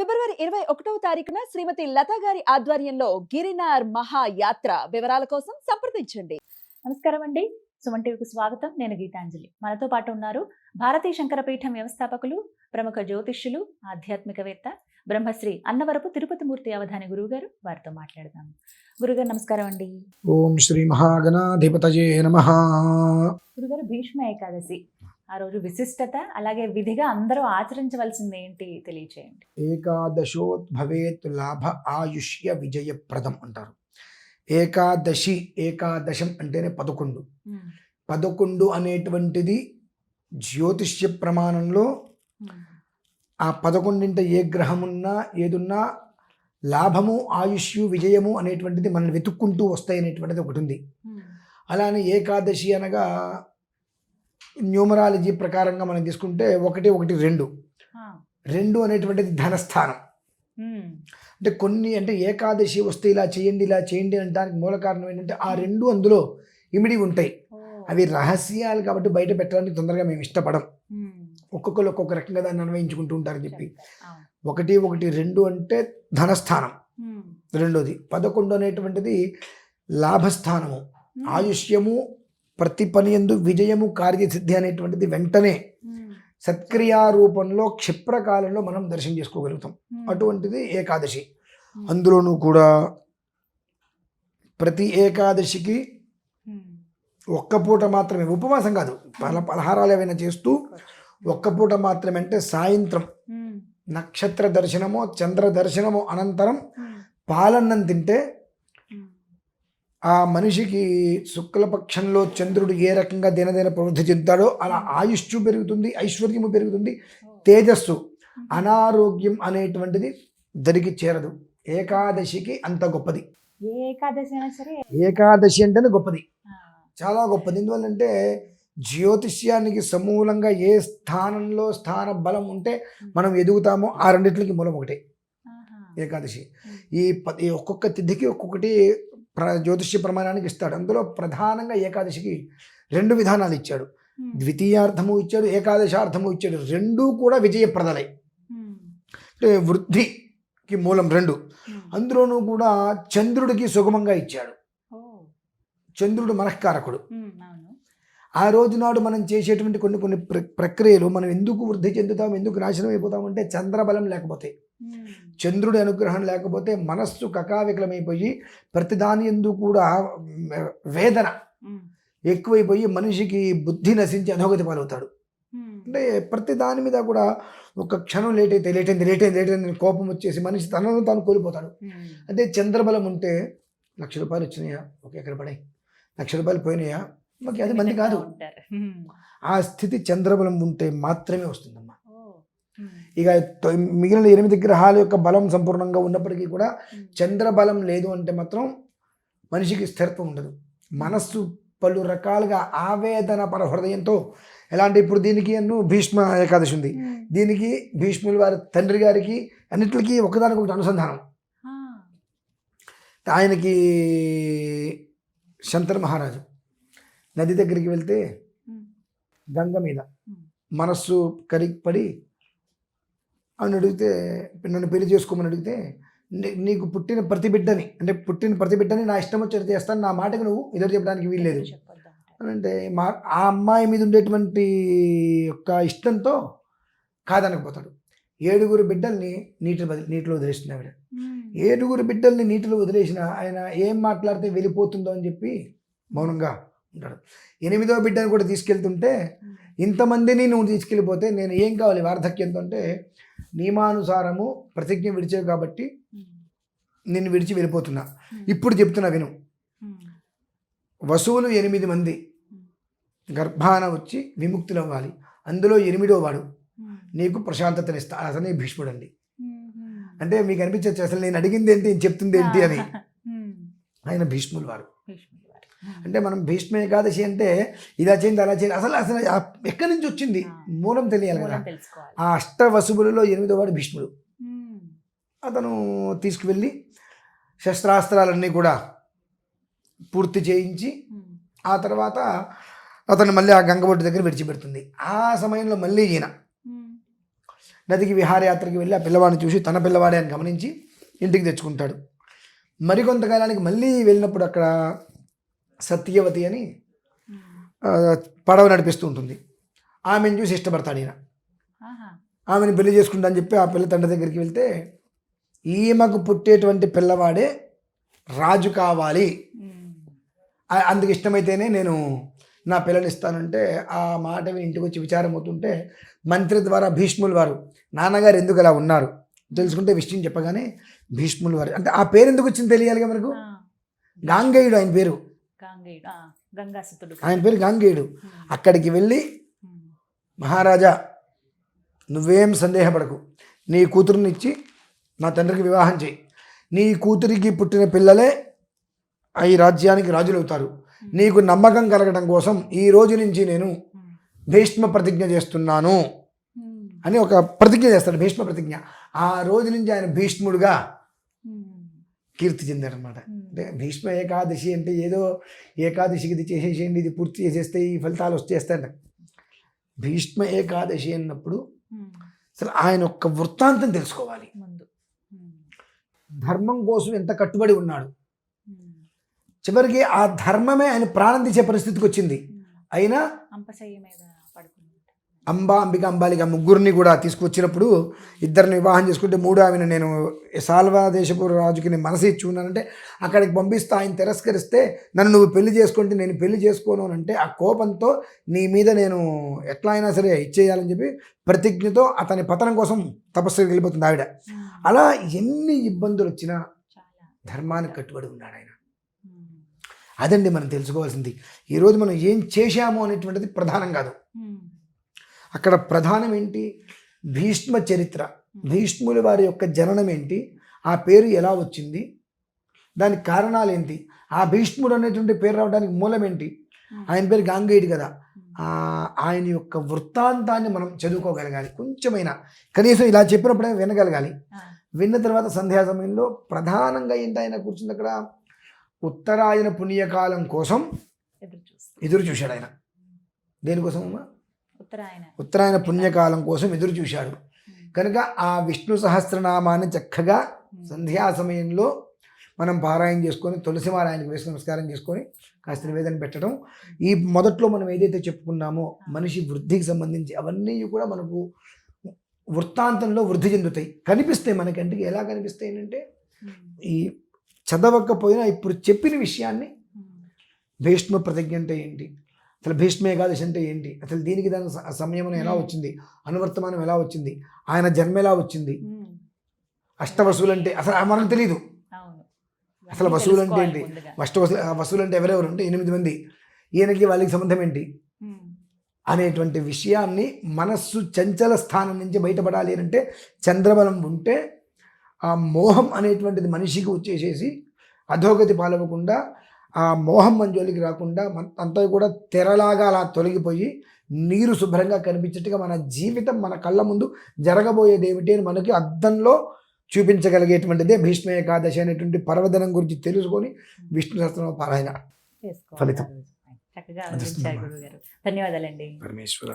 ఫిబ్రవరి ఇరవై ఒకటవ తారీఖున శ్రీమతి లతా గారి ఆధ్వర్యంలో గిరినార్ మహాయాత్ర వివరాల కోసం సంప్రదించండి. నమస్కారం అండి. సుమన్ టీవీకి స్వాగతం. నేను గీతాంజలి. మనతో పాటు ఉన్నారు భారతీయ శంకరపీఠం వ్యవస్థాపకులు ప్రముఖ జ్యోతిష్యులు ఆధ్యాత్మికవేత్త బ్రహ్మశ్రీ అన్నవరపు తిరుపతి మూర్తి అవధాని గురువుగారు. వారితో మాట్లాడదాం. గురుగారు నమస్కారం అండి. ఓం శ్రీ మహాగణాధిపతయే నమ. గురుగారు భీష్మ ఏకాదశి. ఆ రోజు విశిష్టత అలాగే విధిగా అందరూ ఆచరించవలసింది ఏంటి తెలియచేయండి. ఏకాదశోద్భవేత్ లాభ ఆయుష్య విజయప్రదం అంటారు. ఏకాదశి ఏకాదశం అంటేనే పదకొండు. పదకొండు అనేటువంటిది జ్యోతిష్య ప్రమాణంలో ఆ పదకొండింట ఏ గ్రహమున్నా ఏదున్నా లాభము ఆయుష్ విజయము అనేటువంటిది మనల్ని వెతుక్కుంటూ వస్తాయి అనేటువంటిది ఒకటి ఉంది. అలానే ఏకాదశి అనగా న్యూమరాలజీ ప్రకారంగా మనం తీసుకుంటే ఒకటి ఒకటి రెండు. రెండు అనేటువంటిది ధనస్థానం. అంటే కొన్ని అంటే ఏకాదశి వస్తే ఇలా చేయండి ఇలా చేయండి అనడానికి మూల కారణం ఏంటంటే ఆ రెండు అందులో ఇమిడి ఉంటాయి. అవి రహస్యాలు కాబట్టి బయట పెట్టడానికి తొందరగా మేము ఇష్టపడం. ఒక్కొక్కరు ఒక్కొక్క రకంగా దాన్ని అన్వయించుకుంటూ ఉంటారని చెప్పి. ఒకటి ఒకటి రెండు అంటే ధనస్థానం. రెండోది పదకొండు అనేటువంటిది లాభస్థానము. ఆయుష్యము ప్రతి పని ఎందు విజయము కార్యసిద్ధి అనేటువంటిది వెంటనే సత్క్రియా రూపంలో క్షిప్రకాలంలో మనం దర్శనం చేసుకోగలుగుతాం. అటువంటిది ఏకాదశి. అందులోనూ కూడా ప్రతి ఏకాదశికి ఒక్క పూట మాత్రమే ఉపవాసం కాదు పల పలహారాలు ఏవైనా చేస్తూ ఒక్క పూట మాత్రమే అంటే సాయంత్రం నక్షత్ర దర్శనమో చంద్ర దర్శనమో అనంతరం పాలన్నం తింటే ఆ మనిషికి శుక్లపక్షంలో చంద్రుడు ఏ రకంగా దినదిన ప్రవృద్ధి చెందుతాడో అలా ఆయుష్షు పెరుగుతుంది ఐశ్వర్యము పెరుగుతుంది తేజస్సు అనారోగ్యం అనేటువంటిది దరికి చేరదు. ఏకాదశికి అంత గొప్పది. ఏకాదశి అయినా సరే ఏకాదశి అంటేనే గొప్పది. చాలా గొప్పది. ఎందువల్లంటే జ్యోతిష్యానికి సమూలంగా ఏ స్థానంలో స్థాన బలం ఉంటే మనం ఎదుగుతామో ఆ రెండిట్లకి మూలం ఒకటే. ఏకాదశి. ఈ ఒక్కొక్క తిథికి ఒక్కొక్కటి ప్ర జ్యోతిష్య ప్రమాణానికి ఇస్తాడు. అందులో ప్రధానంగా ఏకాదశికి రెండు విధానాలు ఇచ్చాడు. ద్వితీయార్థము ఇచ్చాడు ఏకాదశార్థము ఇచ్చాడు. రెండూ కూడా విజయప్రదలై. అంటే వృద్ధికి మూలం రెండు. అందులోనూ కూడా చంద్రుడికి సుగమంగా ఇచ్చాడు. చంద్రుడు మనఃకారకుడు. ఆ రోజు నాడు మనం చేసేటువంటి కొన్ని కొన్ని ప్ర ప్రక్రియలు మనం ఎందుకు వృద్ధి చెందుతాం ఎందుకు నాశనం అయిపోతామంటే చంద్రబలం లేకపోతే. చంద్రుడి అనుగ్రహం లేకపోతే మనస్సు కకావికలమైపోయి ప్రతిదాని ఎందు కూడా వేదన ఎక్కువైపోయి మనిషికి బుద్ధి నశించి అధోగతి పాలవుతాడు. అంటే ప్రతి దాని మీద కూడా ఒక క్షణం లేట్ అయితే లేట్ అయింది లేట్ అయింది లేట్ అయింది కోపం వచ్చేసి మనిషి తనను తాను కోల్పోతాడు. అదే చంద్రబలం ఉంటే లక్ష రూపాయలు వచ్చినాయా? ఓకే ఎక్కడ పడాయి లక్ష రూపాయలు పోయినాయా? ఓకే అది మంది కాదు. ఆ స్థితి చంద్రబలం ఉంటే మాత్రమే వస్తుందమ్మా. ఇక మిగిలిన ఎనిమిది గ్రహాల యొక్క బలం సంపూర్ణంగా ఉన్నప్పటికీ కూడా చంద్రబలం లేదు అంటే మాత్రం మనిషికి స్థిరత్వం ఉండదు. మనస్సు పలు రకాలుగా ఆవేదన పర హృదయంతో ఎలాంటి ఇప్పుడు దీనికి అన్ను భీష్మ ఏకాదశి ఉంది. దీనికి భీష్ముల వారి తండ్రి గారికి అన్నిటికీ ఒకదానికొకటి అనుసంధానం. ఆయనకి శంతన మహారాజు నది దగ్గరికి వెళ్తే గంగ మీద మనస్సు కరిగిపడి అని అడిగితే నన్ను పెళ్ళి చేసుకోమని అడిగితే "నీ- నీకు పుట్టిన ప్రతి బిడ్డని అంటే పుట్టిన ప్రతి బిడ్డని నా ఇష్టం వచ్చేది చేస్తాను నా మాటకి నువ్వు ఎదురు చెప్పడానికి వీల్లేదు అని అంటే మా ఆ అమ్మాయి మీద ఉండేటువంటి యొక్క ఇష్టంతో కాదనకపోతాడు ఏడుగురు బిడ్డల్ని నీటి నీటిలో వదిలేస్తుంది ఆవిడ. ఏడుగురు బిడ్డల్ని నీటిలో వదిలేసిన ఆయన ఏం మాట్లాడితే వెళ్ళిపోతుందో అని చెప్పి మౌనంగా ఉంటాడు. ఎనిమిదో బిడ్డను కూడా తీసుకెళ్తుంటే ఇంతమందిని నువ్వు తీసుకెళ్ళిపోతే నేను ఏం కావాలి? వార్ధక్యంతో అంటే నియమానుసారము ప్రతిజ్ఞ విడిచావు కాబట్టి నిన్ను విడిచి వెళ్ళిపోతున్నా. ఇప్పుడు చెప్తున్నా విను. వసువులు ఎనిమిది మంది. గర్భాన వచ్చి విముక్తులు అవ్వాలి అందులో ఎనిమిదో వాడు. నీకు ప్రశాంతతనిస్తా. అసలే భీష్ముడు అండి అంటే మీకు అనిపించచ్చు అసలు నేను అడిగింది ఏంటి? నేను చెప్తుంది ఏంటి అని. ఆయన భీష్ములు వారు. అంటే మనం భీష్మ ఏకాదశి అంటే ఇలా చేయండి అలా చేయండి అసలు అసలు ఎక్కడి నుంచి వచ్చింది? మూలం తెలియాలి కదా. ఆ అష్టవసువులలో ఎనిమిదో వాడు భీష్ముడు. అతను తీసుకువెళ్ళి శస్త్రాస్త్రాలన్నీ కూడా పూర్తి చేయించి ఆ తర్వాత అతను మళ్ళీ ఆ గంగబొట్టు దగ్గర విడిచిపెడుతుంది. ఆ సమయంలో మళ్ళీ ఈయన నదికి విహారయాత్రకి వెళ్ళి ఆ పిల్లవాడిని చూసి తన పిల్లవాడే అని గమనించి ఇంటికి తెచ్చుకుంటాడు. మరికొంతకాలానికి మళ్ళీ వెళ్ళినప్పుడు అక్కడ సత్యవతి అని పడవ నడిపిస్తూ ఉంటుంది. ఆమెను చూసి ఇష్టపడతాడు ఈయన. ఆమెను పెళ్ళి చేసుకుంటా అని చెప్పి ఆ పిల్ల తండ్రి దగ్గరికి వెళ్తే ఈమెకు పుట్టేటువంటి పిల్లవాడే రాజు కావాలి. అందుకు ఇష్టమైతేనే నేను నా పిల్లని ఇస్తానంటే ఆ మాట ఇంటికి వచ్చి విచారం అవుతుంటే మంత్రి ద్వారా భీష్ములు వారు నాన్నగారు ఎందుకు అలా ఉన్నారు? తెలుసుకుంటే విషయం చెప్పగానే భీష్ములు వారు అంటే ఆ పేరు ఎందుకు వచ్చింది తెలియాలిగా మనకు. గాంగేయుడు ఆయన పేరు. గాంగేయుడు ఆ, గంగాసుతుడు ఆయన పేరు గాంగేయుడు. అక్కడికి వెళ్ళి. మహారాజా నువ్వేం సందేహపడకు నీ కూతురుని ఇచ్చి నా తండ్రికి వివాహం చేయి నీ కూతురికి పుట్టిన పిల్లలే ఈ రాజ్యానికి రాజులవుతారు నీకు నమ్మకం కలగడం కోసం ఈ రోజు నుంచి నేను. భీష్మ ప్రతిజ్ఞ చేస్తున్నాను. అని ఒక ప్రతిజ్ఞ చేస్తాడు భీష్మ ప్రతిజ్ఞ ఆ రోజు నుంచి ఆయన భీష్ముడుగా. కీర్తి చెందాడనమాట ఉమ్. అంటే భీష్మ ఏకాదశి అంటే ఏదో ఏకాదశికి ఇది చేసేసేయండి ఇది పూర్తి చేసేస్తే ఈ ఫలితాలు వచ్చేస్తాయంట భీష్మ ఏకాదశి అన్నప్పుడు. అసలు ఆయన యొక్క వృత్తాంతం తెలుసుకోవాలి. ధర్మం కోసం ఎంత కట్టుబడి ఉన్నాడు. చివరికి ఆ ధర్మమే ఆయన ప్రాణం తీసే పరిస్థితికి వచ్చింది. అయినా అంబా అంబిక అంబాలిక ముగ్గురిని కూడా తీసుకొచ్చినప్పుడు ఇద్దరిని వివాహం చేసుకుంటే మూడు ఆమెను నేను సాల్వా దేశపు రాజుకి నేను మనసు ఇచ్చి ఉన్నానంటే అక్కడికి పంపిస్తే ఆయన తిరస్కరిస్తే నన్ను నువ్వు పెళ్ళి చేసుకుంటే నేను పెళ్ళి చేసుకోను అంటే ఆ కోపంతో నీ మీద నేను ఎట్లా అయినా సరే ఇచ్చేయాలని చెప్పి ప్రతిజ్ఞతో అతని పతనం కోసం తపస్సుకి వెళ్ళిపోతుంది ఆవిడ. అలా ఎన్ని ఇబ్బందులు వచ్చినా ధర్మానికి కట్టుబడి ఉన్నాడు ఆయన. అదండి మనం తెలుసుకోవాల్సింది ఈరోజు మనం ఏం చేశాము అనేటువంటిది ప్రధానం కాదు. అక్కడ ప్రధానం ఏంటి భీష్మ చరిత్ర. భీష్ముల వారి యొక్క జననం ఏంటి ఆ పేరు ఎలా వచ్చింది? దానికి కారణాలు ఏంటి ఆ భీష్ముడు అనేటువంటి పేరు రావడానికి మూలం ఏంటి. ఆయన పేరు గాంగేయుడు కదా. ఆయన యొక్క వృత్తాంతాన్ని మనం చదువుకోగలగాలి. కొంచెమైనా కనీసం ఇలా చెప్పినప్పుడే వినగలగాలి. విన్న తర్వాత సంధ్యా సమయంలో ప్రధానంగా ఏంటి ఆయన కూర్చుంది అక్కడ? ఉత్తరాయణ పుణ్యకాలం కోసం ఎదురు చూశాడు ఆయన. దేనికోసం అమ్మా ఉత్తరాయణ పుణ్యకాలం కోసం ఎదురు చూశాడు. కనుక ఆ విష్ణు సహస్రనామాన్ని చక్కగా. సంధ్యా సమయంలో మనం పారాయణ చేసుకొని తులసిమాల ఆయనకు వేసి నమస్కారం చేసుకొని కాస్త నివేదన పెట్టడం ఈ మొదట్లో మనం ఏదైతే చెప్పుకున్నామో మనిషి వృద్ధికి సంబంధించి అవన్నీ కూడా మనకు వృత్తాంతంలో వృద్ధి చెందుతాయి కనిపిస్తాయి మన కంటికి ఎలా కనిపిస్తాయి అంటే ఉమ్. ఈ చదవకపోయినా ఇప్పుడు చెప్పిన విషయాన్ని. భీష్మ ప్రతిజ్ఞ అంటే ఏంటి అసలు భీష్మ ఏకాదశి అంటే ఏంటి? అసలు దీనికి దాని సంయమనం ఎలా వచ్చింది? అనువర్తమానం ఎలా వచ్చింది? ఆయన జన్మ ఎలా వచ్చింది. అష్టవసువులు అంటే అసలు మనకు తెలియదు అసలు వసూలు అంటే ఏంటి ఆ వసూలు అంటే ఎవరెవరు అంటే ఎనిమిది మంది. ఈయనకి వాళ్ళకి సంబంధం ఏంటి. అనేటువంటి విషయాన్ని మనస్సు చంచల స్థానం నుంచి బయటపడాలి అంటే చంద్రబలం ఉంటే ఆ మోహం అనేటువంటిది మనిషికి వచ్చేసేసి అధోగతి పాలవకుండా ఆ మోహం మంజోలికి రాకుండా మన అంతా కూడా తెరలాగా అలా తొలగిపోయి నీరు శుభ్రంగా కనిపించేట్టుగా మన జీవితం మన కళ్ళ ముందు జరగబోయేది ఏమిటి అని మనకి అద్దంలో చూపించగలిగేటువంటిదే భీష్మ ఏకాదశి అనేటువంటి పర్వదనం గురించి తెలుసుకొని విష్ణు సహస్రనామ పారాయణ. ఫలితం. చక్కగా ధన్యవాదాలండి. పరమేశ్వర